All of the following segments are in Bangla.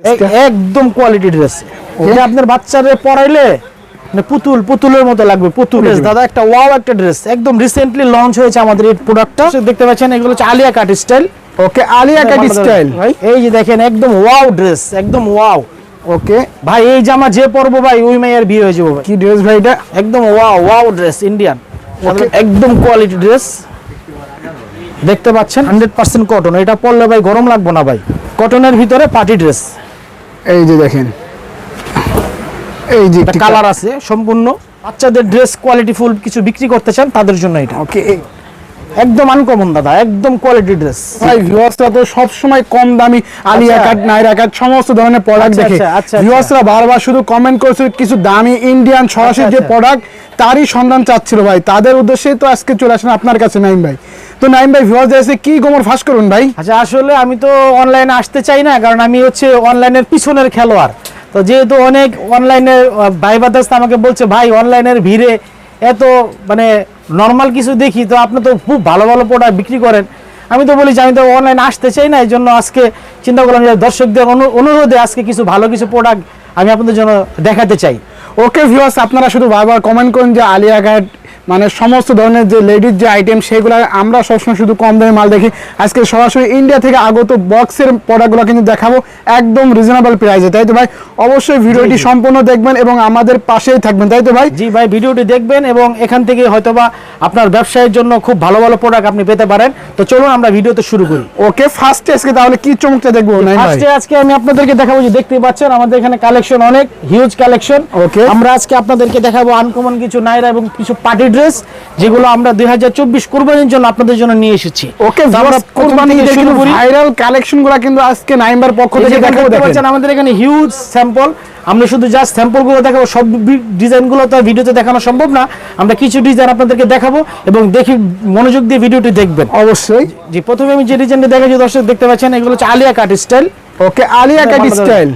এক- একদম কোয়ালিটি ড্রেস এটা আপনার বাচ্চাদের পরাইলে মানে পুতুল পুতুলের মতো লাগবে পুতুল। দাদা একটা ওয়াও একটা ড্রেস একদম রিসেন্টলি লঞ্চ হয়েছে আমাদের এই প্রোডাক্টটা দেখতে পাচ্ছেন এগুলো হচ্ছে Alia cut style okay Alia cut style এই যে দেখেন একদম ওয়াও ড্রেস একদম ওয়াও ওকে ভাই এই জামা যে পরবো ভাই ওই মেয়ের বিয়ে হয়ে যাব কি ড্রেস ভাই এটা? একদম ওয়াও ওয়াও ড্রেস ইন্ডিয়ান একদম কোয়ালিটি ড্রেস দেখতে পাচ্ছেন হান্ড্রেড পার্সেন্ট কটন এটা পরলে ভাই গরম লাগবে না ভাই। কটনের ভিতরে পার্টি ড্রেস এই যে দেখেন। এই যে কালার আছে সম্পূর্ণ। বাচ্চাদের ড্রেস কোয়ালিটি ফুল কিছু বিক্রি করতে চান তাদের জন্য এটা। ওকে একদম আনকমন দাদা একদম কোয়ালিটি ড্রেস ভাই ভিউয়ার্সরা তো সব সময় কম দামি আলিয়া আচ্ছা। কাট নাইরা কাট সমস্ত ধরনের প্রোডাক্ট আচ্ছা, দেখে। আচ্ছা, আচ্ছা, ভিউয়ার্সরা বারবার শুধু কমেন্ট করছে কিছু দামি ইন্ডিয়ান সরাসরি যে। প্রোডাক্ট তারই সন্ধান চাচ্ছিল ভাই। তাদের উদ্দেশ্যেই তো আজকে চলে আসেন আপনার কাছে নাইম ভাই। তো নাইম ভাই ভিউয়ার্সদের এসে কি গোমর ফাঁস করুন ভাই? আচ্ছা আসলে আমি তো অনলাইনে আসতে চাই না কারণ আমি হচ্ছে অনলাইনের পিছনের খেলোয়াড়। তো যেহেতু অনেক অনলাইনে ভাই বাদাস আমাকে বলছে ভাই অনলাইনের ভিড়ে এত মানে নর্মাল কিছু দেখি তো আপনি তো খুব ভালো ভালো প্রোডাক্ট বিক্রি করেন। আমি তো বলি যে আমি তো অনলাইনে আসতে চাই না এই জন্য আজকে চিন্তা করলাম যে দর্শকদের অনু- অনুরোধে আজকে কিছু ভালো কিছু প্রোডাক্ট আমি আপনাদের জন্য দেখাতে চাই। ওকে ভিউয়ার্স আপনারা শুধু বারবার কমেন্ট করুন যে আলিয়া কাট মানে সমস্ত ধরনের যে লেডিস যে আইটেম সেগুলো আমরা সবসময় শুধু কম দামে মাল দেখি। আজকে সরাসরি ইন্ডিয়া থেকে আগত বক্সের প্রোডাক্টগুলো কিন্তু দেখাবো একদম রিজনেবল প্রাইসে তাই তো ভাই? অবশ্যই ভিডিওটি সম্পূর্ণ দেখবেন এবং আমাদের পাশেই থাকবেন তাই তো ভাই? জি ভাই ভিডিওটি দেখবেন এবং এখান থেকে হয়তোবা আপনার ব্যবসায়ের জন্য খুব ভালো ভালো প্রোডাক্ট আপনি পেতে পারেন। তো চলুন আমরা ভিডিওতে শুরু করি। ওকে ফার্স্টে আজকে তাহলে কি চমকটা দেখব? ফার্স্টে আজকে আমি আপনাদেরকে দেখাবো যে দেখতে পাচ্ছেন আমাদের এখানে কালেকশন অনেক হিউজ কালেকশন ওকে আমরা আজকে আপনাদেরকে দেখাবো আনকমন কিছু নাইরা এবং কিছু পার্টি ড্রেস যেগুলো আমরা দুই হাজার চব্বিশ কোরবানির জন্য আপনাদের জন্য নিয়ে এসেছি। ওকে ভাইরাল কালেকশনগুলো কিন্তু আজকে নাইম্বার পক্ষ থেকে দেখতে দেখাবো দেখেন। আমাদের এখানে হিউজ স্যাম্পল আমরা শুধু জাস্ট স্যাম্পলগুলো দেখাবো সব ডিজাইনগুলো তো ভিডিওতে দেখানো সম্ভব না। আমরা কিছু ডিজাইন আপনাদেরকে দেখাবো এবং দেখি মনোযোগ দিয়ে ভিডিওটি দেখবেন। অবশ্যই। জি প্রথমে আমি যে ডিজাইনটা দেখাচ্ছি দর্শক দেখতে পাচ্ছেন এগুলো হচ্ছে Alia cut style okay Alia cut style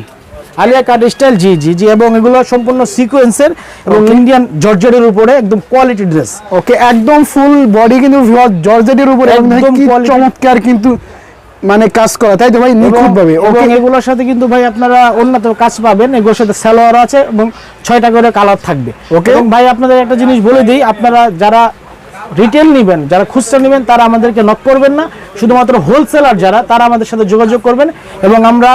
Alia cut style জি জি জি এবং এগুলো সম্পূর্ণ সিকোয়েন্সের এবং ইন্ডিয়ান জর্জেটের উপরে একদম কোয়ালিটি ড্রেস ওকে একদম ফুল বডি কিন্তু জর্জেটের উপরে একদম চমৎকার কিন্তু মানে কাজ করা তাই তো ভাই? নিখুঁত ভাবে ওকে এগুলোর সাথে কিন্তু ভাই আপনারা উন্নত কাজ পাবেন। এগুলোর সাথে সালোয়ার আছে এবং ছয়টা করে কালার থাকবে। ওকে এবং ভাই আপনাদের একটা জিনিস বলে দিই আপনারা যারা রিটেল নেবেন যারা খুচরা নেবেন তারা আমাদেরকে নক করবেন না। শুধুমাত্র হোলসেলার যারা তারা আমাদের সাথে যোগাযোগ করবেন। এবং আমরা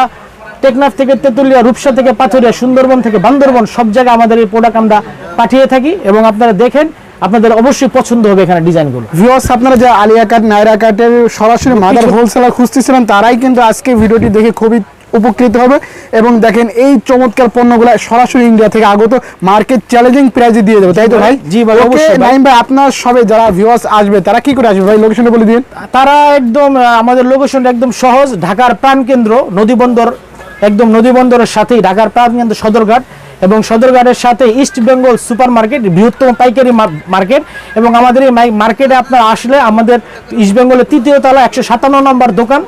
টেকনাফ থেকে তেতুলিয়া রূপসা থেকে পাথরিয়া সুন্দরবন থেকে বান্দরবন সব জায়গায় আমাদের এই প্রোডাক্ট আমরা পাঠিয়ে থাকি এবং আপনারা দেখেন আপনাদের অবশ্যই পছন্দ হবে এখানে ডিজাইনগুলো। ভিউয়ার্স আপনারা যে আলিয়া কাট নাইরা কাটের সরাসরি মাদার হোলসেলার খুঁজতেছিলেন তারাই কিন্তু আজকে ভিডিওটি দেখে খুবই উপকৃত হবে। এবং দেখেন এই চমৎকার পণ্যগুলো সরাসরি ইন্ডিয়া থেকে আগত মার্কেট চ্যালেঞ্জিং প্রাইজে দিয়ে দেবে তাই তো ভাই? জি ভাই, অবশ্যই। নাইম ভাই আপনার সবে যারা ভিউয়ার্স আসবে তারা কি করে আসবে ভাই? লোকেশনটা বলে দিন। তারা একদম আমাদের লোকেশনটা একদম সহজ ঢাকার প্রাণকেন্দ্র নদীবন্দর একদম নদীবন্দরের সাথেই ঢাকার প্রাণকেন্দ্র সদরঘাট এবং সদরঘাটের সাথে ইস্ট বেঙ্গল সুপার মার্কেট বৃহত্তম পাইকারি মার্কেট এবং আমাদের এই মার্কেটে আপনার আসলে আমাদের ইস্ট বেঙ্গলের তৃতীয় তলা একশো সাতান্ন নম্বর দোকান।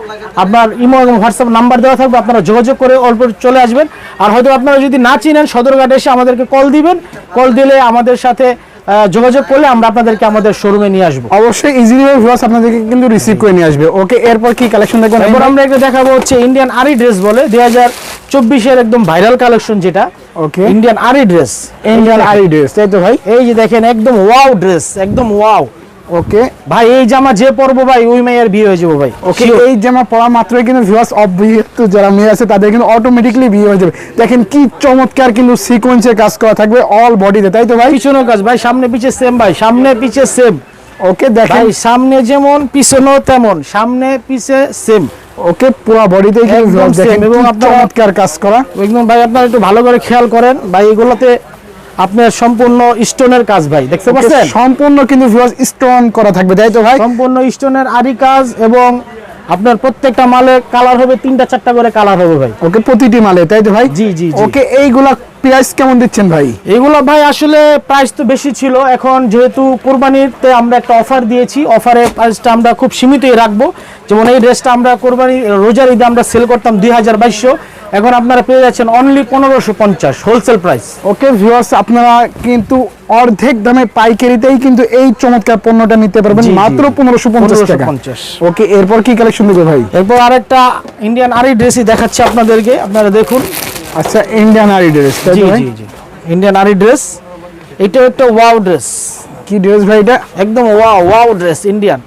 আপনার ইমো এবং হোয়াটসঅ্যাপ নাম্বার দেওয়া থাকবে, আপনারা যোগাযোগ করে অল্প চলে আসবেন। আর হয়তো আপনারা যদি না চিনেন সদরঘাটে এসে আমাদেরকে কল দিবেন। কল দিলে আমাদের সাথে যোগাযোগ করলে আমরা আপনাদেরকে আমাদের শোরুমে নিয়ে আসব। অবশ্যই ইজিলি ভিউয়ার্স আপনাদেরকে কিন্তু রিসিভ করে নিয়ে আসবে। ওকে এরপর কি কালেকশন দেখবেন এরপর আমরা একটা দেখাবো হচ্ছে ইন্ডিয়ান আরি ড্রেস বলে দুই হাজার চব্বিশের একদম ভাইরাল কালেকশন যেটা। Okay Indian aari dress Indian aari dress তাই তো ভাই। এই যে দেখেন একদম ওয়াও ড্রেস একদম ওয়াও ওকে ভাই এই জামা যে পরবো ভাই ওই মেয়ের বিয়ে হয়ে যাব ভাই। ওকে এই জামা পরা মাত্রই কিন্তু ভিউয়ার্স অবভিয়াস যারা মেয়ে আছে তাদের কিন্তু অটোমেটিকলি বিয়ে হয়ে যাবে। দেখেন কি চমৎকার কিন্তু সিকোয়েন্সে কাজ করা থাকবে অল বডিতে তাই তো ভাই? পিছনেও কাজ ভাই সামনে পিছে সেম ভাই সামনে পিছে সেম ওকে দেখেন। সামনে যেমন পিছনেও তেমন সামনে পিছে সেম ওকে পুরো বডিতে কিন্তু দেখেন এবং আপনারা- চমৎকার কাজ করা। একদম ভাই আপনারা একটু ভালো করে খেয়াল করেন। ভাই এগুলোতে আপনার সম্পূর্ণ স্টোনের কাজ ভাই দেখতে পাচ্ছেন? সম্পূর্ণ কিন্তু স্টোন করা থাকবে তাই তো ভাই? সম্পূর্ণ স্টোনের আরি কাজ এবং আপনার প্রত্যেকটা মালে কালার হবে তিনটা চারটা করে কালার হবে ভাই। ওকে প্রতিটি মালে তাই তো ভাই? জি, জি, জি। ওকে এইগুলা প্রাইস কেমন দিচ্ছেন ভাই? এগুলো ভাই আসলে প্রাইস তো বেশি ছিল। এখন যেহেতু কোরবানিতে আমরা একটা অফার দিয়েছি অফারের প্রাইসটা আমরা খুব সীমিতই রাখব। যেমন এই ড্রেসটা আমরা কোরবানি রোজার ঈদে আমরা সেল করতাম দুই হাজার বাইশশো। এখন আপনারা পেয়ে যাচ্ছেন অনলি পনেরোশো পঞ্চাশ হোলসেল প্রাইস ওকে ভিউয়ার্স আপনারা কিন্তু অর্ধেক দামে পাইকারিতেই কিন্তু এই চমৎকার পণ্যটা নিতে পারবেন। মাত্র পনেরোশো পঞ্চাশ টাকা। 1550 ওকে এরপর কি কালেকশন দেবে ভাই? এরপর আরেকটা ইন্ডিয়ান আরি ড্রেসই দেখাচ্ছি আপনাদেরকে। আপনারা দেখুন। আচ্ছা ইন্ডিয়ান আরি ড্রেস তাই জি তো ভাই? জি জি। ইন্ডিয়ান আরি ড্রেস এটা একটা ওয়াও ড্রেস কি ড্রেস ভাই এটা? একদম wow wow dress Indian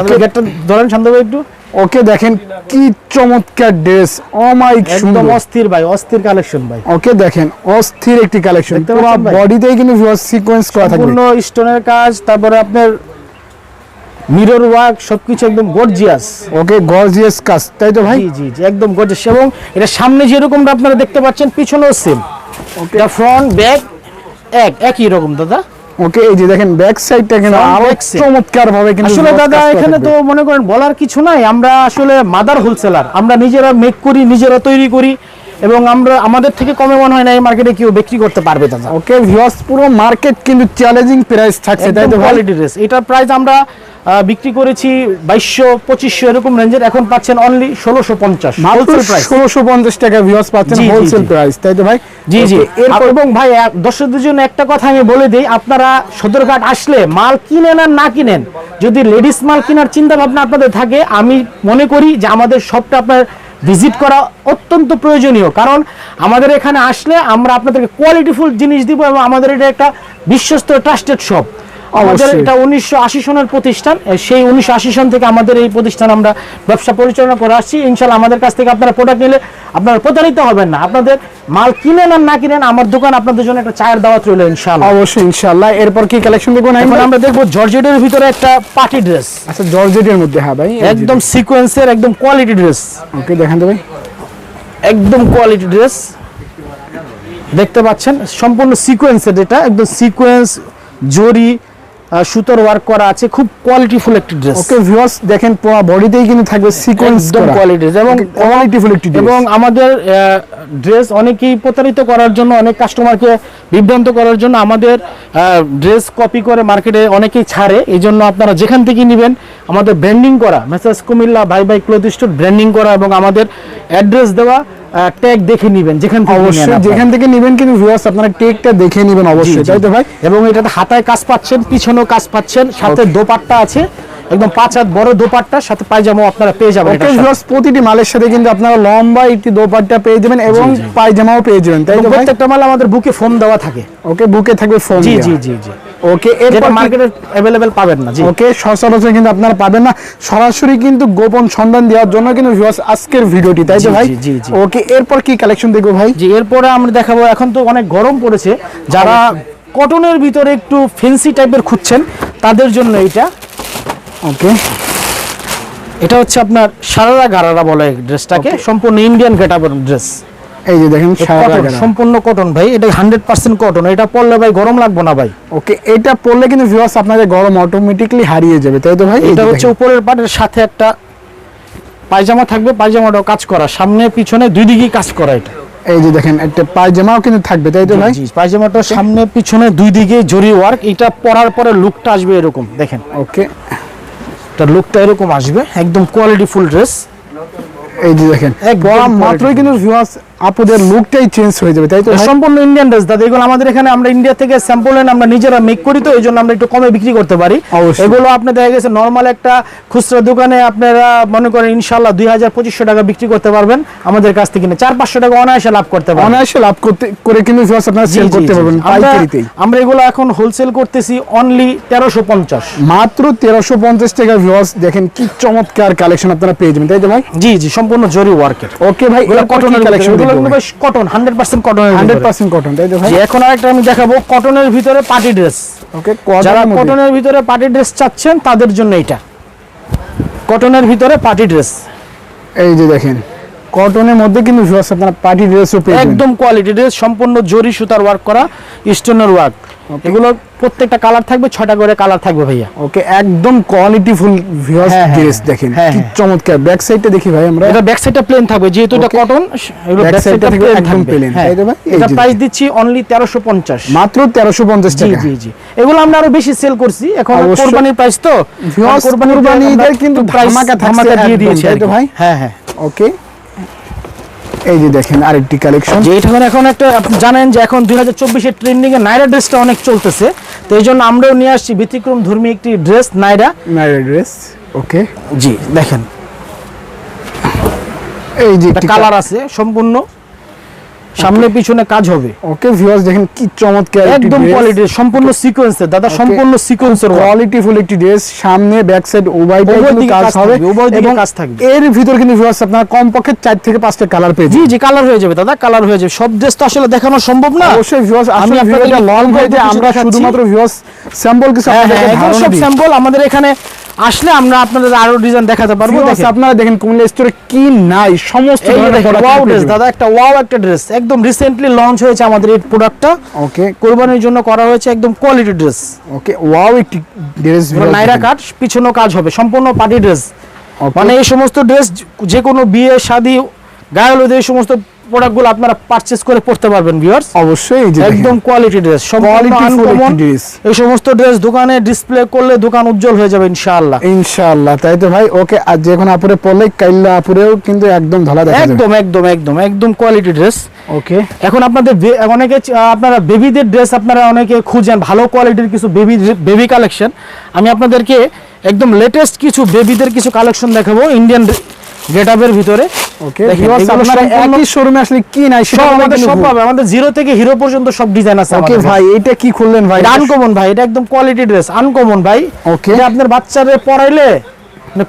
Okay. গেটটা ধরেন শান্ত ভাই একটু। ওকে দেখেন কি চমৎকার ড্রেস অমাইক একদম সুন্দর। অস্থির ভাই অস্থির কালেকশন ভাই। ওকে দেখেন অস্থির একটি কালেকশন পুরো? বডিতেই কিন্তু সিকোয়েন্স করা থাকবে। সম্পূর্ণ স্টোনের কাজ তারপরে আপনার মিরর ওয়ার্ক সবকিছু একদম গর্জিয়াস ওকে গর্জিয়াস কাজ তাই তো ভাই? জি জি একদম গর্জিয়াস এবং এটা সামনে যেরকমটা আপনারা দেখতে পাচ্ছেন পিছনেও সেম এটা ফ্রন্ট ব্যাক এক একই রকম দাদা। ওকে এই যে দেখেন ব্যাক সাইডটা কিন্তু আরও চমৎকার ভাবে কিন্তু আসলে দাদা এখানে তো মনে করেন বলার কিছু নাই। আমরা আসলে মাদার হোলসেলার আমরা নিজেরা মেক করি নিজেরা তৈরি করি। এবং আমরা আমাদের থেকে কমে মনে হয় না এই মার্কেটে কেউ বিক্রি করতে পারবে দাদা। ওকে ভিউয়ার্স পুরো মার্কেট কিন্তু চ্যালেঞ্জিং প্রাইস থাকছে তাই তো কোয়ালিটি ড্রেস এটার প্রাইস আমরা বিক্রি করেছি বাইশশো পঁচিশশো এরকম রেঞ্জের এখন পাচ্ছেন অনলি ষোলোশো পঞ্চাশ। ষোলোশো পঞ্চাশ টাকা ভিউয়ার্স পাচ্ছেন হোলসেল প্রাইস তাই তো ভাই? জি জি। এরপর এবং ভাই দর্শকদের জন্য একটা কথা আমি বলে দিই আপনারা সদরঘাট আসলে মাল কিনেন আর না কিনেন যদি লেডিস মাল কেনার চিন্তা ভাবনা আপনাদের থাকে আমি মনে করি যে আমাদের শপটা আপনার ভিজিট করা অত্যন্ত প্রয়োজনীয়। কারণ আমাদের এখানে আসলে আমরা আপনাদেরকে কোয়ালিটিফুল জিনিস দিব এবং আমাদের এটা একটা বিশ্বস্ত ট্রাস্টেড শপ আমাদের এটা উনিশশো আশি সনের প্রতিষ্ঠান সেই উনিশশো আশি সন থেকে আমাদের এই প্রতিষ্ঠান আমরা ব্যবসা পরিচালনা করে আসছি। ইনশাল্লাহ আমাদের কাছ থেকে আপনারা প্রোডাক্ট নিলে আপনারা প্রতারিত হবেন না। আপনাদের মাল কিনেন আর না কিনেন আমার দোকান আপনাদের জন্য একটা চায়ের দাওয়াত রইল ইনশাল্লাহ। অবশ্যই ইনশাল্লাহ। এরপর কি কালেকশন দেখব না এখন আমরা দেখব জর্জেটের ভিতরে একটা পার্টি ড্রেস আচ্ছা জর্জেটের মধ্যে হ্যাঁ ভাই একদম সিকোয়েন্সের একদম কোয়ালিটি ড্রেস ওকে দেখেন তো ভাই। একদম কোয়ালিটি ড্রেস দেখতে পাচ্ছেন সম্পূর্ণ সিকোয়েন্সের এটা একদম সিকোয়েন্স জরি সুতোর ওয়ার্ক করা আছে খুব কোয়ালিটিফুল একটি ড্রেস ওকে ভিউয়ার্স দেখেন পুরো বডিতেই কিন্তু থাকবে সিকোয়েন্স একদম কোয়ালিটি এবং কোয়ালিটিফুল একটি এবং এবং আমাদের ড্রেস অনেকেই প্রতারিত করার জন্য অনেক কাস্টমারকে বিভ্রান্ত করার জন্য আমাদের ড্রেস কপি করে মার্কেটে অনেকেই ছাড়ে। এই জন্য আপনারা যেখান থেকে নেবেন আমাদের ব্র্যান্ডিং করা মেসেজ কুমিল্লা ভাই ভাই ক্লোথ স্টোর ব্র্যান্ডিং করা এবং আমাদের অ্যাড্রেস দেওয়া। ট্যাগ দেখে নেবেন যেখান থেকে অবশ্যই যেখান থেকে নেবেন কিন্তু ভিউয়ার্স আপনারা টেকটা দেখে নেবেন অবশ্যই তাই তো ভাই? এবং এটাতে হাতায় কাজ পাচ্ছেন পিছনেও কাজ পাচ্ছেন সাথে দোপাট্টা আছে একদম পাঁচ হাত বড় দোপাট্টা সাথে পায়জামাও আপনারা পেয়ে যাবেন ওকে ভিউয়ার্স প্রতিটি মালের সাথে কিন্তু আপনারা লম্বা একটি দোপাট্টা পেয়ে যাবেন এবং পায়জামাও পেয়ে যাবেন তাই তো ভাই? প্রত্যেকটা মাল আমাদের বুকে ফোম দেওয়া থাকে। ওকে বুকে থাকবে ফোন জি জি জি জি। ওকে এরপর মার্কেটে অ্যাভেলেবেল পাবেন না জি। ওকে সচরাচর কিন্তু আপনারা পাবেন না। সরাসরি কিন্তু গোপন সন্ধান দেওয়ার জন্য কিন্তু ভিউয়ার্স আজকের ভিডিওটি তাই তো ভাই? জি, জি, জি। ওকে এরপর কি কালেকশন দেখব ভাই? জি এরপরে আমরা দেখাবো এখন তো অনেক গরম পড়েছে। যারা কটনের ভিতরে একটু ফেন্সি টাইপের খুঁজছেন তাদের জন্য এটা ওকে এটা হচ্ছে আপনার সারারা গারারা বলে ড্রেসটাকে সম্পূর্ণ ইন্ডিয়ান গেটাপের ড্রেস এই যে দেখেন। সম্পূর্ণ কটন ভাই এটা হান্ড্রেড পার্সেন্ট কটন। এটা পরলে ভাই গরম লাগবো না ভাই। ওকে এটা পরলে কিন্তু ভিউয়ার্স আপনাদের গরম অটোমেটিকলি হারিয়ে যাবে তাই তো ভাই? এটা হচ্ছে উপরের পাটের সাথে একটা পায়জামা থাকবে পায়জামাটাও কাজ করা। সামনে পিছনে দুই দিকেই কাজ করা এটা। এই যে দেখেন একটা পায়জামাও কিন্তু থাকবে তাই তো ভাই? পায়জামাটা সামনে পিছনে দুই দিকে জরি ওয়ার্ক এটা পরার পরে লুকটা আসবে এরকম দেখেন। ওকে। তার লুকটা এরকম আসবে একদম কোয়ালিটি ফুল ড্রেস এই যে দেখেন quality। মাত্রই কিন্তু ভিউয়ার্স আপুদের লুকটাই চেঞ্জ হয়ে যাবে তাই তো সম্পূর্ণ ইন্ডিয়ান ড্রেস দাদা এগুলো আমাদের এখানে আমরা ইন্ডিয়া থেকে স্যাম্পল এনে আমরা নিজেরা মেক করি তো এই জন্য আমরা একটু কমে বিক্রি করতে পারি। এগুলো আপনি দেখা গেছে নর্মাল একটা খুচরা দোকানে আপনারা মনে করেন ইনশাল্লাহ দুই হাজার পঁচিশশো টাকা বিক্রি করতে পারবেন আমাদের কাছ থেকে। কিনে চার পাঁচশো টাকা অনায়াসে লাভ করতে পারবেন। অনায়াসে লাভ করতে করে কিন্তু আপনারা সেল করতে পারবেন আমরা- পাইকারিতেই। আমরা এগুলো এখন হোলসেল করতেছি অনলি তেরোশো পঞ্চাশ। মাত্র তেরোশো পঞ্চাশ টাকা ভিউয়ার্স দেখেন কি চমৎকার কালেকশন আপনারা পেয়ে যাবেন তাই তো ভাই? জি জি সম্পূর্ণ জরি ওয়ার্কের ওকে ভাই কটনের কালেকশন এগুলো কিন্তু কটন হান্ড্রেড পার্সেন্ট কটনের হান্ড্রেড পার্সেন্ট কটন তাই তো ভাই? এখন আরেকটা আমি দেখাবো কটনের ভিতরে পার্টি ড্রেস ওকে যারা কটনের কটনের ভিতরে পার্টি ড্রেস চাচ্ছেন তাদের জন্য এটা কটনের ভিতরে পার্টি ড্রেস এই যে দেখেন কটনের মধ্যে কিন্তু আপনারা পার্টি ড্রেসও পেয়ে একদম কোয়ালিটি ড্রেস সম্পূর্ণ জরি সুতার ওয়ার্ক করা স্টোনের ওয়ার্ক এগুলো প্রত্যেকটা কালার থাকবে ছটা করে কালার থাকবে ভাইয়া। ওকে একদম কোয়ালিটি ফুল ভিউয়ার্স ড্রেস। দেখেন হ্যাঁ, কি হ্যাঁ। চমৎকার। ব্যাক সাইডটা দেখি ভাই আমরা। এটা ব্যাক সাইডটা প্লেন থাকবে যেহেতু এটা কটন এগুলো ব্যাক সাইডটা থাকবে একদম plain, হ্যাঁ তাই তো ভাই? এটা প্রাইস দিচ্ছি অনলি 1350 মাত্র তেরোশো পঞ্চাশ জি টাকা। জি জি। এগুলো আমরা আরও বেশি সেল করছি এখন। কোরবানির প্রাইস তো Viewers, কোরবানির কিন্তু ধামাকা ধামাকা দিয়ে দিয়েছি তাই তো ভাই? হ্যাঁ হ্যাঁ। ওকে এই যে দেখেন আরেকটি কালেকশন যে এটা মানে এখন একটা আপনি জানেন যে এখন দুই হাজার চব্বিশের ট্রেন্ডিং এ নাইরা ড্রেসটা অনেক চলতেছে। তো এই জন্য আমরাও নিয়ে আসছি ব্যতিক্রম ধর্মী একটি ড্রেস নাইরা। নাইরা ড্রেস ওকে। জি দেখেন। এই যে কালার আছে সম্পূর্ণ। সামনে পিছনে কাজ হবে। ওকে ভিউয়ার্স দেখেন কি চমৎকার একদম কোয়ালিটি সম্পূর্ণ সিকোয়েন্সের দাদা সম্পূর্ণ সিকোয়েন্সের কোয়ালিটি ফুল একটি ড্রেস সামনে ব্যাক সাইড উভয় দিকে কাজ হবে। এবং কাজ থাকবে। এর ভিতর কিন্তু ভিউয়ার্স আপনারা কমপক্ষে চার থেকে পাঁচটা কালার পেয়ে জি জি কালার হয়ে যাবে দাদা কালার হয়ে যাবে। সব ড্রেস তো আসলে দেখানো সম্ভব না। অবশ্যই ভিউয়ার্স আমি আপনাদের লং যায় আমরা শুধুমাত্র ভিউয়ার্স স্যাম্পল কিছু হ্যাঁ হ্যাঁ ধারণা সব স্যাম্পল আমাদের এখানে আসলে আমরা আপনাদের আরও ডিজাইন দেখাতে পারব। আপনারা দেখেন কুমিল্লা স্টোরে কি নাই সমস্ত ওয়াও ড্রেস দাদা একটা ওয়াও একটা ড্রেস একদম রিসেন্টলি লঞ্চ হয়েছে আমাদের এই প্রোডাক্টটা ওকে কোরবানির জন্য করা হয়েছে একদম কোয়ালিটি ড্রেস ওকে ওয়াও একটি ড্রেস নাইরা কাট পিছনেও কাজ হবে সম্পূর্ণ পার্টি ড্রেস মানে এই সমস্ত ড্রেস যে কোনো বিয়ে শাদী গায়ে হলুদে এই সমস্ত প্রোডাক্টগুলো আপনারা পারচেজ করে পড়তে পারবেন ভিউয়ার্স অবশ্যই একদম কোয়ালিটি ড্রেস। এই সমস্ত ড্রেস দোকানে ডিসপ্লে করলে দোকান উজ্জ্বল হয়ে যাবে ইনশাআল্লাহ। ইনশাআল্লাহ তাই তো ভাই? ওকে আর যে কোনো আপুরে পড়লে কাইল্লা আপুরেও কিন্তু একদম ধলা দেখা যাবে। একদম একদম একদম একদম কোয়ালিটি ড্রেস ওকে এখন আপনাদের অনেকে আপনারা বেবিদের ড্রেস আপনারা অনেকে খুঁজেন ভালো কোয়ালিটির কিছু বেবি বেবি কালেকশন আমি আপনাদেরকে একদম লেটেস্ট কিছু বেবিদের কিছু কালেকশন দেখাবো ইন্ডিয়ান গেটআপের ভিতরে। ওকে ভিউয়ার্স আপনারা একই শোরুমে আসলে কি নাই সব আমাদের সব পাবে আমাদের জিরো থেকে হিরো পর্যন্ত সব ডিজাইন আছে ওকে ভাই এটা কি খুললেন ভাই? আনকমন ভাই এটা একদম কোয়ালিটি ড্রেস আনকমন ভাই। ওকে আপনার বাচ্চারে পরাইলে মানে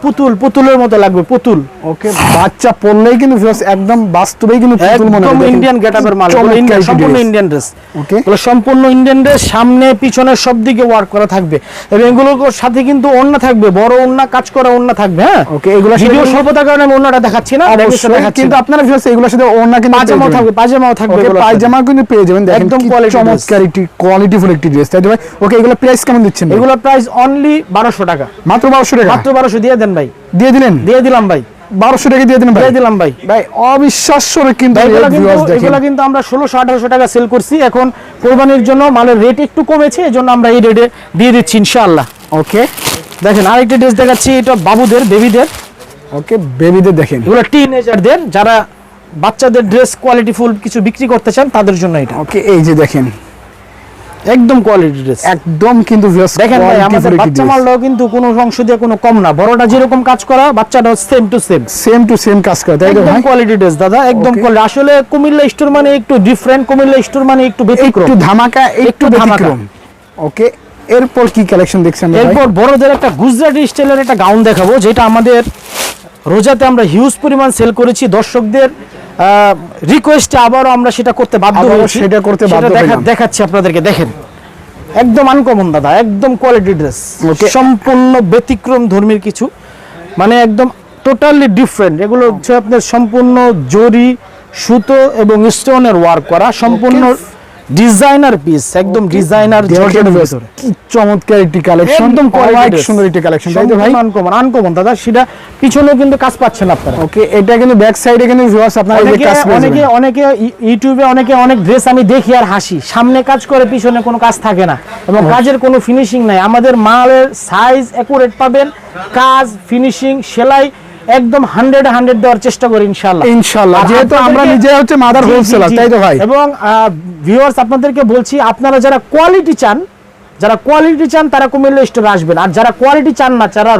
পুতুল পুতুলের মতো লাগবে পুতুল। ওকে বাচ্চা পড়লেই কিন্তু একদম বাস্তবেই কিন্তু পুতুল মনে। দেখেন, ইন্ডিয়ান গেটআপের মাল ইন্ডিয়ান সম্পূর্ণ ইন্ডিয়ান ড্রেস ওকে এগুলো সম্পূর্ণ ইন্ডিয়ান ড্রেস সামনে পিছনে সব দিকে ওয়ার্ক করা থাকবে। এবং এগুলোর সাথে কিন্তু ওন্না থাকবে বড় ওন্না কাজ করা ওন্না থাকবে হ্যাঁ? ওকে এগুলো ভিডিও স্বল্পতার কারণে আমি ওন্নাটা দেখাচ্ছি না কিন্তু আপনারা ভিউয়ার্স এগুলোর সাথে ওড়না কিন্তু পাজামাও থাকবে পাজামাও থাকবে ওকে পায়জামা কিন্তু পেয়ে যাবেন দেখেন একদম কি quality dress। চমৎকার একটি কোয়ালিটি ফুল একটি ড্রেস তাই ভাই? ওকে এগুলো প্রাইস কেমন দিচ্ছেন ভাই? এগুলোর প্রাইস অনলি বারোশো টাকা। মাত্র বারোশো টাকা? মাত্র বারোশো দিয়ে দেন ভাই। দিয়ে দিলেন? দিয়ে দিলাম ভাই। বারোশো টাকা দিয়ে দিয়ে দিলাম ভাই। ভাই অবিশ্বাস্য এগুলো কিন্তু আমরা ষোলোশো আঠারোশো টাকা সেল করছি। এখন কোরবানির জন্য মালের রেট একটু কমেছে এই জন্য আমরা এই রেটে দিয়ে দিচ্ছি ইনশাআল্লাহ। ওকে দেখেন আরেকটা ড্রেস দেখাচ্ছি এটা বাবুদের বেবিদের ওকে বেবিদের দেখেন। এগুলো টিনেজারদের যারা বাচ্চাদের ড্রেস কোয়ালিটি ফুল কিছু বিক্রি করতে চান তাদের জন্য এটা। ওকে এই যে দেখেন। একদম কোয়ালিটি ড্রেস একদম কিন্তু দেখেন ভাই আমাদের বাচ্চা। মালটাও কিন্তু কোনো অংশ দিয়ে কোনো কম না। বড়টা যেরকম কাজ করা বাচ্চাটাও same to same same to same কাজ করে তাই একদম কোয়ালিটি ড্রেস দাদা একদম. কোয়ালিটি আসলে কুমিল্লা স্টোর মানে একটু ডিফারেন্ট কুমিল্লা স্টোর মানে একটু ব্যতিক্রম। একটু ধামাকা একটু ধামাকা। ব্যতিক্রম। ওকে এরপর কি কালেকশন দেখছেন এরপর বড়দের একটা গুজরাটি স্টাইলের একটা গাউন দেখাবো যেটা আমাদের রোজাতে আমরা হিউজ পরিমাণ সেল করেছি। দর্শকদের রিকোয়েস্টে আবারও আমরা সেটা করতে বাধ্য হব হয়েছি। সেটা করতে বাধ্য দেখা- দেখাচ্ছি আপনাদেরকে দেখেন। একদম আনকমন দাদা একদম কোয়ালিটি ড্রেস. সম্পূর্ণ ব্যতিক্রম ধর্মীর কিছু। মানে একদম টোটালি ডিফারেন্ট এগুলো হচ্ছে আপনার সম্পূর্ণ জরি সুতো এবং স্টোনের ওয়ার্ক করা। সম্পূর্ণ ডিজাইনার পিস একদম ডিজাইনার কি চমৎকার একটি কালেকশন একদম অনেক সুন্দর একটি কালেকশন তাই তো ভাই? আনকমন আনকমন দাদা সেটা পিছনেও কিন্তু কাজ পাচ্ছেন আপনারা। ওকে এটা কিন্তু ব্যাক সাইডে কিন্তু ভিউয়ার্স আপনারা এই কাজ অনেকে অনেকে ইউটিউবে অনেকে অনেক ড্রেস আমি দেখি আর হাসি। সামনে কাজ করে পিছনে কোনো কাজ থাকে না। এবং কাজের কোনো ফিনিশিং নাই। আমাদের মালের সাইজ অ্যাকুরেট পাবেন। কাজ ফিনিশিং সেলাই একদম হান্ড্রেড হান্ড্রেড দেওয়ার চেষ্টা করি ইনশাল্লাহ ইনশাল্লাহ যেহেতু আমরা নিজে হচ্ছে মাদার হোলসেলার তাই তো ভাই? এবং ভিউয়ার্স আপনাদেরকে বলছি আপনারা যারা কোয়ালিটি চান যারা কোয়ালিটি চান তারা কুমিল্লা স্টোরে আসবেন। আর যারা কোয়ালিটি চান না যারা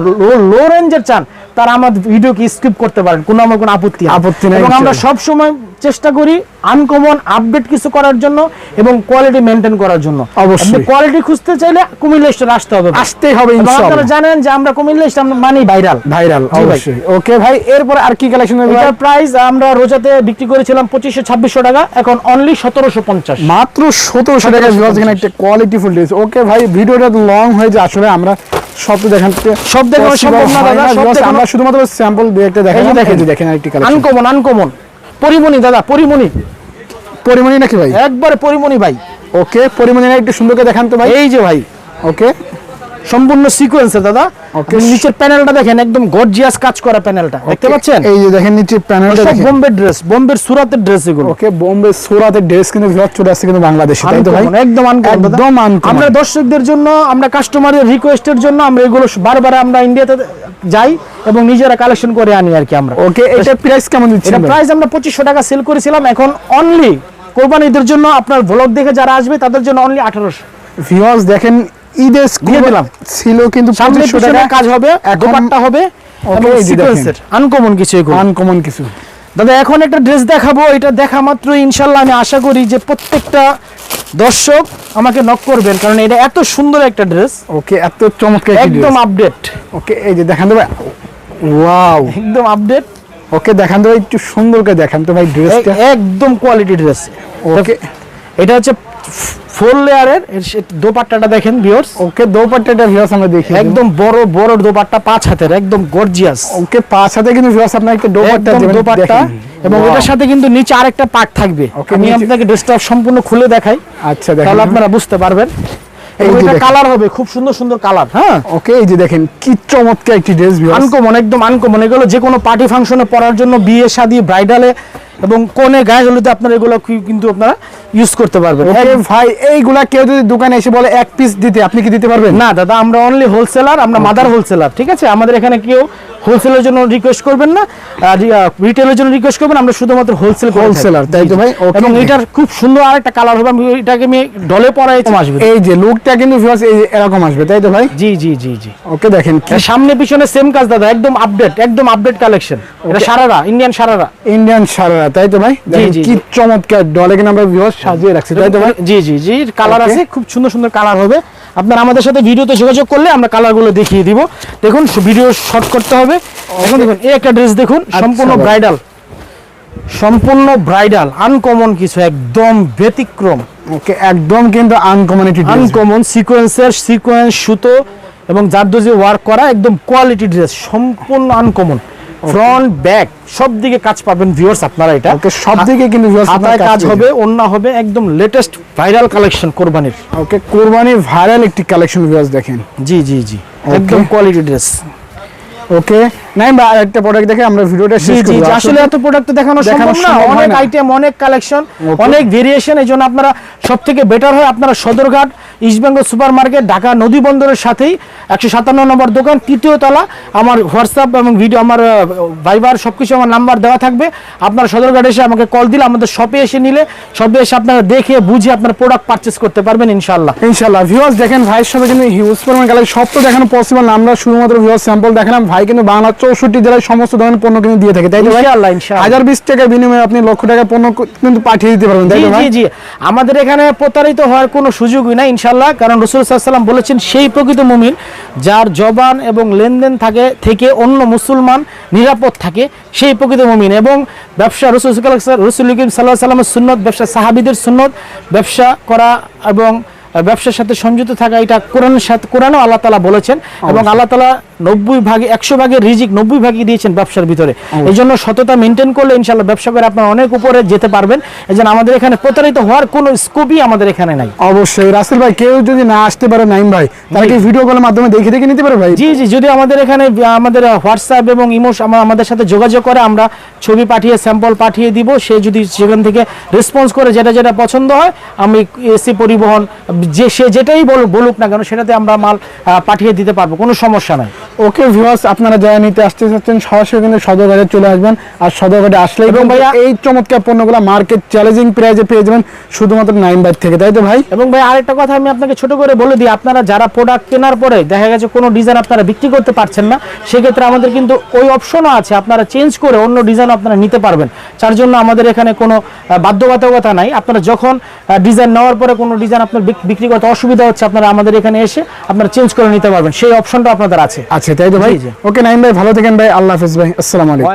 লো রেঞ্জের চান তারা আমার ভিডিওকে স্কিপ করতে পারেন। কোনো আমার কোনো আপত্তি আপত্তি নেই, এবং আমরা সব সময় চেষ্টা করি আনকমন আপডেট কিছু করার জন্য এবং কোয়ালিটি মেনটেন করার জন্য। অবশ্যই। কোয়ালিটি খুঁজতে চাইলে কুমিল্লা স্টোরে আসতে হবে আসতেই হবে এবং আপনারা জানেন যে আমরা কুমিল্লা স্টোর আমরা মানি ভাইরাল ভাইরাল অবশ্যই। ওকে ভাই এরপর আর কি কালেকশন এটার প্রাইস আমরা রোজাতে বিক্রি করেছিলাম পঁচিশশো ছাব্বিশশো টাকা এখন অনলি সতেরোশো পঞ্চাশ। মাত্র সতেরোশো টাকা ভিউয়ার্স এখানে একটা কোয়ালিটি ফুল ড্রেস ওকে ভাই ভিডিওটা লং হয়ে যায়। আসলে আমরা সব দেখান। সব দেখানো সম্ভব না দাদা, সব আমরা শুধুমাত্র স্যাম্পল দিয়ে একটা দেখাই এই যে দেখেন। দেখেন দেখেন আরেকটি কালেকশন আনকমন আনকমন পরিমণি দাদা পরিমণি। নাকি ভাই? একবারে পরিমণি ভাই। ওকে পরিমণি একটু সুন্দর করে দেখান তো ভাই। এই যে ভাই। ওকে সম্পূর্ণ সিকোয়েন্সের দাদা। নিচের প্যানেলটা দেখেন একদম গর্জিয়াস কাজ করা প্যানেলটা দেখতে পাচ্ছেন? এই যে দেখেন নিচে প্যানেলটা দেখেন। বোম্বে ড্রেস বোম্বের সুরাতের ড্রেস এগুলো। ওকে বোম্বে সুরাতের ড্রেস কিন্তু ভিউয়ার চলে আসছে কিন্তু বাংলাদেশে তাই তো ভাই? একদম একদম আমরা দর্শকদের জন্য আমরা কাস্টমারের রিকোয়েস্টের জন্য আমরা এগুলো বারবার আমরা ইন্ডিয়াতে যাই এবং নিজেরা কালেকশন করে আনি আর কি আমরা। ওকে এটা প্রাইস কেমন দিচ্ছেন এটা প্রাইস আমরা পঁচিশশো টাকা সেল করেছিলাম এখন অনলি কোরবানিদের জন্য আপনার ভ্লগ দেখে যারা আসবে তাদের জন্য অনলি আঠারোশো। ভিউয়ার্স দেখেন ঈদের দিয়ে দিলাম। ছিল কিন্তু সামনে 2500 পিছনে টাকা। কাজ হবে দোপাট্টা হবে আনকমন কিছু আনকমন কিছু। দাদা এখন একটা ড্রেস দেখাবো এটা দেখা মাত্রই ইনশাল্লাহ আমি আশা করি যে প্রত্যেকটা দর্শক আমাকে নক করবেন কারণ এটা এত সুন্দর একটা ড্রেস ওকে এত চমৎকার একদম আপডেট ওকে এই যে দেখান ভাই। ওয়াও একদম আপডেট ওকে দেখান ভাই একটু সুন্দর করে দেখান তো ভাই ড্রেসটা একদম কোয়ালিটি ড্রেস ওকে এটা হচ্ছে ফোর লেয়ারের দোপাট্টাটা দেখেন ভিউয়ার্স ওকে দোপাট্টাটা ভিউয়ার্স আমরা দেখি। একদম বড় বড় দোপাট্টা পাঁচ হাতের একদম গর্জিয়াস ওকে পাঁচ হাতে কিন্তু ভিউয়ার্স আপনার একটা দোপাট্টা দোপাট্টা। এবং. এটার সাথে কিন্তু নিচে আরেকটা পার্ট থাকবে। আমি আপনাকে সম্পূর্ণ খুলে দেখাই। আচ্ছা দেখেন। তাহলে আপনারা বুঝতে পারবেন। যে কালার হবে খুব সুন্দর সুন্দর কালার হ্যাঁ? ওকে এই যে দেখেন কি চমৎকার একটি ড্রেস আনকমন একদম আনকমন এগুলো যে কোনো পার্টি ফাংশনে পরার জন্য বিয়ে শাদী ব্রাইডালে এবং কোনে গায়ে হলুদে আপনারা এগুলো কি- কিন্তু আপনারা ইউজ করতে পারবেন। ভাই এইগুলা কেউ যদি দোকানে এসে বলে এক পিস দিতে আপনি কি দিতে পারবেন? না দাদা আমরা অনলি হোলসেলার আমরা মাদার হোলসেলার ঠিক আছে? আমাদের এখানে কেউ হোলসেলের জন্য রিকোয়েস্ট করবেন না আর রিটেলের জন্য রিকোয়েস্ট করবেন আমরা শুধুমাত্র হোলসেল Wholesaler, তাই তো ভাই? এবং এটার খুব সুন্দর আরেকটা কালার হবে আমি এটাকে আমি ডলে পরাই আসবে। এই যে লুকটা কিন্তু ভিউয়ার্স এই এরকম আসবে তাই তো ভাই? জি জি জি জি। ওকে দেখেন সামনে পিছনে সেম কাজ দাদা একদম আপডেট একদম আপডেট কালেকশন এটা সারারা ইন্ডিয়ান সারারা। ইন্ডিয়ান সারারা তাই তো ভাই? কি চমৎকার ডলে কিন্তু আমরা ভিউয়ার্স সাজিয়ে রাখছি তাই তো ভাই? জি জি জি কালার আছে খুব সুন্দর সুন্দর কালার হবে। আপনার আমাদের সাথে ভিডিওতে যোগাযোগ করলে আমরা কালারগুলো দেখিয়ে দিব। দেখুন ভিডিও শর্ট করতে হবে। এখন দেখুন এই একটা ড্রেস দেখুন সম্পূর্ণ ব্রাইডাল সম্পূর্ণ ব্রাইডাল আনকমন কিছু একদম ব্যতিক্রম। ওকে একদম কিন্তু আনকমন আনকমন সিকোয়েন্সের সিকোয়েন্স সুতো এবং জারদোজি ওয়ার্ক করা একদম কোয়ালিটি ড্রেস সম্পূর্ণ আনকমন ফ্রন্ট ব্যাক সব দিকে কাজ পাবেন ভিউয়ার্স আপনারা এটা। ওকে সব দিকে কিন্তু ভিউয়ার্স আপনারা কাজ হবে অন্য হবে একদম লেটেস্ট ভাইরাল কালেকশন কুরবানির। ওকে কুরবানির ভাইরাল একটি কালেকশন ভিউয়ার্স দেখেন। জি জি জি। একদম কোয়ালিটি ড্রেস ওকে নাই বা আরেকটা প্রোডাক্ট দেখে আমরা ভিডিওটা শেষ করব। আসলে এত প্রোডাক্ট দেখানো সম্ভব না অনেক। আইটেম অনেক কালেকশন অনেক ভেরিয়েশন এই জন্য আপনারা সব থেকে বেটার হয় আপনারা Sadarghat East Bengal super market Dhaka নদী বন্দরের সাথেই একশো সাতান্ন নম্বর দোকান তৃতীয় তলা। আমার হোয়াটসঅ্যাপ এবং ভিডিও আমার ভাইবার সব কিছু আমার নাম্বার দেওয়া থাকবে। আপনারা সদরঘাট এসে আমাকে কল দিলে আমাদের শপে এসে নিলে শপে এসে আপনারা দেখে বুঝে আপনার প্রোডাক্ট পারচেস করতে পারবেন ইনশাল্লাহ ইনশাল্লাহ ভিউয়ার্স দেখেন ভাইয়ের সাথে কিন্তু হিউজ পরিমাণ কালেকশন সব তো দেখানো পসিবল না। আমরা শুধুমাত্র ভিউয়ার্স স্যাম্পল দেখালাম। ভাই কিন্তু বাংলা চৌষট্টি জেলায় সমস্ত ধরনের পণ্য কিন্তু দিয়ে থাকে তাই। হাজার বিশ টাকার বিনিময়ে আপনি লক্ষ টাকার পণ্য কিন্তু পাঠিয়ে দিতে পারবেন জি জি জি। আমাদের এখানে প্রতারিত হওয়ার কোনো সুযোগই নাই ইনশাল্লাহ কারণ রসুল সাল্লাম বলেছেন সেই প্রকৃত মুমিন যার জবান এবং লেনদেন থাকে থেকে অন্য মুসলমান নিরাপদ থাকে সেই প্রকৃত মুমিন। এবং ব্যবসা রসুল রসুল সাল্লাহ সাল্লামের সুন্নত ব্যবসা সাহাবিদের সুন্নত ব্যবসা করা এবং ব্যবসার সাথে সংযুক্ত থাকা এটা কোরআনের সাথে কোরআনও আল্লাহ তালা বলেছেন। এবং আল্লাহ তালা নব্বই ভাগে একশো ভাগের রিজিক নব্বই ভাগই দিয়েছেন ব্যবসার ভিতরে। এই জন্য সততা মেনটেন করলে ইনশাল্লাহ ব্যবসা করে আপনার অনেক উপরে যেতে পারবেন। এই জন্য আমাদের এখানে প্রতারিত হওয়ার কোনো স্কোপই আমাদের এখানে নাই। অবশ্যই। রাসেল ভাই কেউ যদি না আসতে পারে নাইম ভাই তাহলে কি ভিডিও কলের মাধ্যমে দেখে দেখে নিতে পারে ভাই? জি জি যদি আমাদের এখানে আমাদের হোয়াটসঅ্যাপ এবং ইমোস আমাদের সাথে যোগাযোগ করে আমরা ছবি পাঠিয়ে স্যাম্পল পাঠিয়ে দিব। সে যদি সেখান থেকে রেসপন্স করে যেটা যেটা পছন্দ হয় আমি এসি পরিবহন যে সে যেটাই বল- বলুক না কেন সেটাতে আমরা মাল পাঠিয়ে দিতে পারব। কোনো সমস্যা নাই। ওকে ভিউয়ার্স আপনারা যারা নিতে আসতে চাচ্ছেন সরাসরি কিন্তু সদরঘাটে চলে আসবেন। আর সদরঘাটে আসলে এবং ভাইয়া- এই চমৎকার পণ্যগুলো মার্কেট চ্যালেঞ্জিং প্রাইজে পেয়ে যাবেন শুধুমাত্র নাইন বাইর থেকে তাই তো ভাই? এবং ভাই আরেকটা কথা আমি আপনাকে ছোট করে বলে দিই আপনারা যারা প্রোডাক্ট কেনার পরে দেখা গেছে কোনো ডিজাইন আপনারা বিক্রি করতে পারছেন না সেক্ষেত্রে আমাদের কিন্তু ওই অপশনও আছে আপনারা চেঞ্জ করে অন্য ডিজাইন আপনারা নিতে পারবেন। যার জন্য আমাদের এখানে কোনো বাধ্যবাধকতা নাই। আপনারা যখন ডিজাইন নেওয়ার পরে কোনো ডিজাইন আপনার বিক্রি করতে অসুবিধা হচ্ছে আপনারা আমাদের এখানে এসে আপনারা চেঞ্জ করে নিতে পারবেন। সেই অপশনটা আপনাদের আছে। আচ্ছা তাই তো ভাই। ওকে নাইম ভাই ভালো থাকেন ভাই। আল্লাহ হাফিজ ভাই। আসসালামু আলাইকুম।